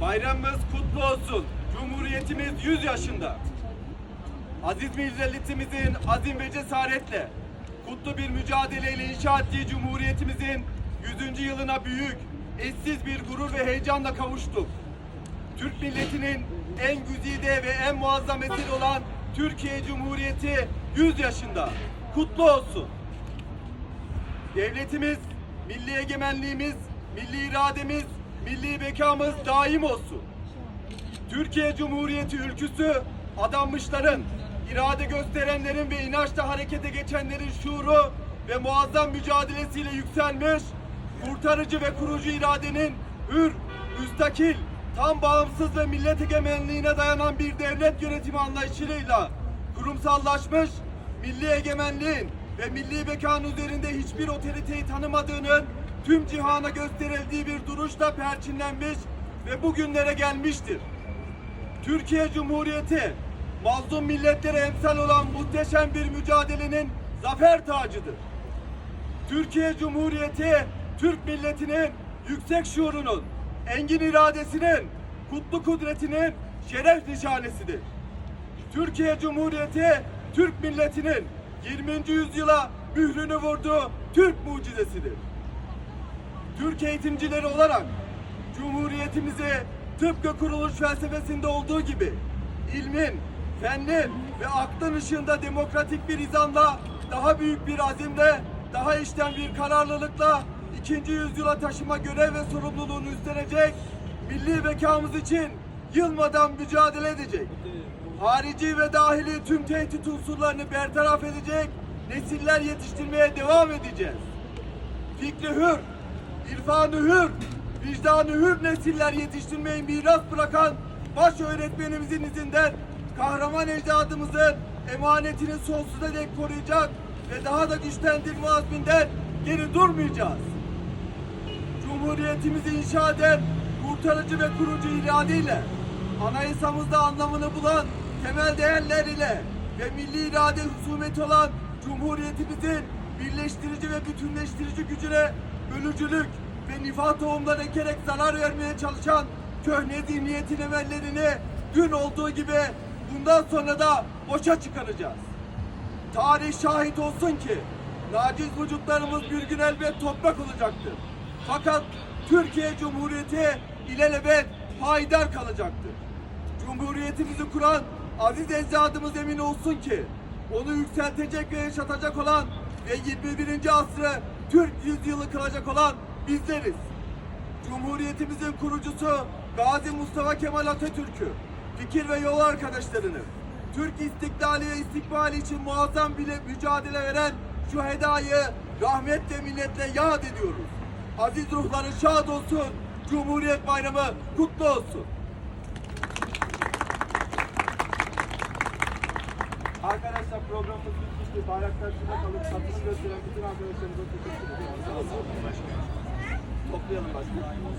Bayramımız kutlu olsun. Cumhuriyetimiz 100 yaşında. Aziz milletimizin azim ve cesaretle kutlu bir mücadeleyle inşa ettiği Cumhuriyetimizin 100. yılına büyük, eşsiz bir gurur ve heyecanla kavuştuk. Türk milletinin en güzide ve en muazzam eseri olan Türkiye Cumhuriyeti 100 yaşında. Kutlu olsun. Devletimiz, milli egemenliğimiz, milli irademiz, milli bekamız daim olsun. Türkiye Cumhuriyeti ülküsü adanmışların, irade gösterenlerin ve inançla harekete geçenlerin şuuru ve muazzam mücadelesiyle yükselmiş, kurtarıcı ve kurucu iradenin hür, müstakil, tam bağımsız ve millet egemenliğine dayanan bir devlet yönetimi anlayışıyla kurumsallaşmış, milli egemenliğin ve milli bekanın üzerinde hiçbir otoriteyi tanımadığının tüm cihana gösterildiği bir duruşla perçinlenmiş ve bugünlere gelmiştir. Türkiye Cumhuriyeti mazlum milletlere emsal olan muhteşem bir mücadelenin zafer tacıdır. Türkiye Cumhuriyeti Türk milletinin yüksek şuurunun, engin iradesinin, kutlu kudretinin şeref nişanesidir. Türkiye Cumhuriyeti Türk milletinin 20. yüzyıla mührünü vurduğu Türk mucizesidir. Türk eğitimcileri olarak Cumhuriyetimizi tıpkı kuruluş felsefesinde olduğu gibi ilmin, fennin ve aklın ışığında demokratik bir izanla, daha büyük bir azimle, daha içten bir kararlılıkla ikinci yüzyıla taşıma görev ve sorumluluğunu üstlenecek, milli bekamız için yılmadan mücadele edecek. Harici ve dahili tüm tehdit unsurlarını bertaraf edecek, nesiller yetiştirmeye devam edeceğiz fikri hür, irfanı hür, vicdanı hür nesiller yetiştirmeyi miras bırakan baş öğretmenimizin izinden kahraman ecdadımızın emanetini sonsuza dek koruyacak ve daha da güçlendirme azminden geri durmayacağız. Cumhuriyetimizi inşa eden kurtarıcı ve kurucu iradeyle anayasamızda anlamını bulan temel değerler ile ve milli irade husumeti olan Cumhuriyetimizin birleştirici ve bütünleştirici gücüne bölücülük ve nifak tohumları ekerek zarar vermeye çalışan köhne zihniyetin emellerini dün olduğu gibi bundan sonra da boşa çıkaracağız. Tarih şahit olsun ki naciz vücutlarımız bir gün elbet toprak olacaktır. Fakat Türkiye Cumhuriyeti ilelebet payidar kalacaktır. Cumhuriyetimizi kuran aziz ecdadımız emin olsun ki onu yükseltecek ve yaşatacak olan ve 21. asrı Türk yüzyılı kılacak olan bizleriz. Cumhuriyetimizin kurucusu Gazi Mustafa Kemal Atatürk'ü, fikir ve yol arkadaşlarını, Türk istiklali ve istikbali için muazzam bile mücadele veren şu hedayı rahmetle milletle yad ediyoruz. Aziz ruhları şad olsun, Cumhuriyet Bayramı kutlu olsun. Programımız bitmiştir. Bayraklar şurada kalır. Katılım gösteren bütün arkadaşlarımıza teşekkür ediyoruz. Toplayalım başkanım.